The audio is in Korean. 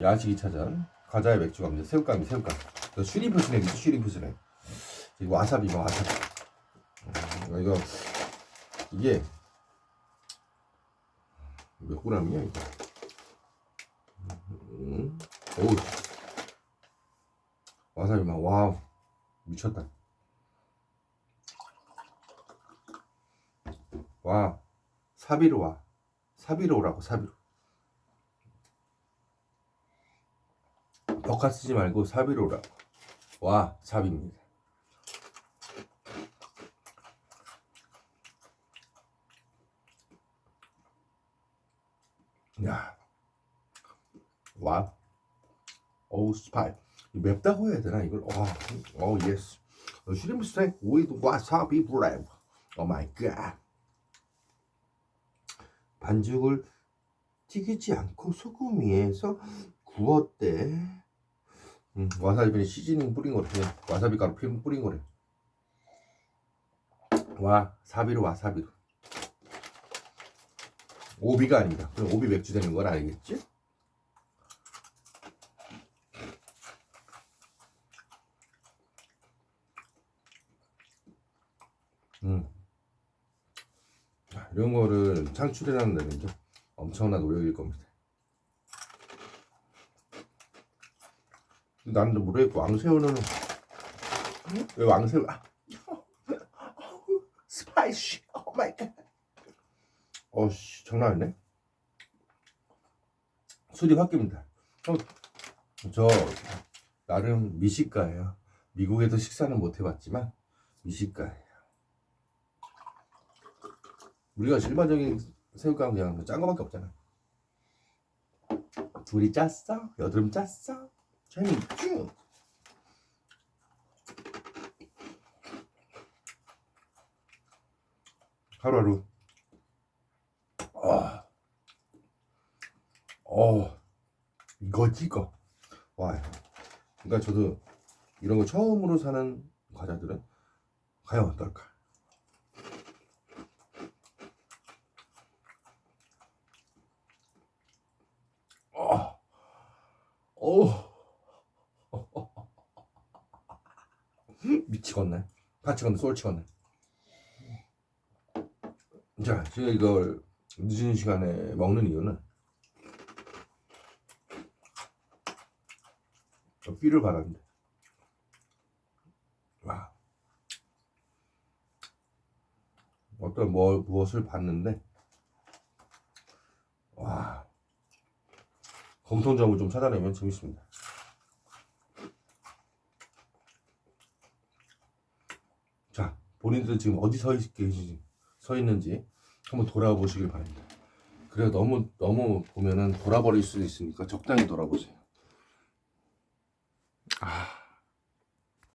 야식 2차전 과자에 맥주 감자 새우깡이 새우깡. 그 슈림프 스낵 있죠 슈림프 스낵. 그리고 와사비 뭐 와사비. 음, 이거 이게 몇 그램이야 이거? 음, 어우. 와사비 막 와우. 미쳤다. 와 사비로 와. 사비로 오라고 사비로 벽화 쓰지 말고 사비로 오라고 와 사비입니다 야, 와, 어우 스파이 맵다고 해야 되나 이걸? 와, 어 예스. 슈림프 스테이크 with wasabi. 오 마이 갓. 반죽을 튀기지 않고 소금 위에서 구웠대. 음, 와사비에 시즈닝 뿌린 거래. 와사비 가루 피- 뿌린 거래. 와, 사비로 와사비로. 오비가 아닙니다. 그럼 오비 맥주 되는 건 알겠지? 음. 자, 이런 거를 창출해내는 데는 좀 엄청난 노력일 겁니다. 나는 모르겠고 왕새우는 왜 왕새우? 아 스파이시. 오 마이 갓. 어씨 장난 아니네 술이 바뀝니다. 어, 저 나름 미식가예요. 미국에서 식사는 못 해봤지만 미식가예요. 우리가 일반적인 새우깡 그냥 짠 거밖에 없잖아. 둘이 짰어? 여드름 짰어? 재밌죠? 하루하루 아, 어, 이거지 이거. 와, 그러니까 저도 이런 거 처음으로 사는 과자들은 과연 어떨까? 어, 어, 미치겠네. 파치겠네, 솔치겠네. 자, 제가 이걸 늦은 시간에 먹는 이유는 삐를 받았는데 와 어떤 뭐 무엇을 봤는데 와 공통점을 좀 찾아내면 재밌습니다. 자 본인들 지금 어디 서 있, 서 있는지 한번 돌아보시길 바랍니다. 그래 너무 너무 보면은 돌아버릴 수 있으니까 적당히 돌아보세요. 아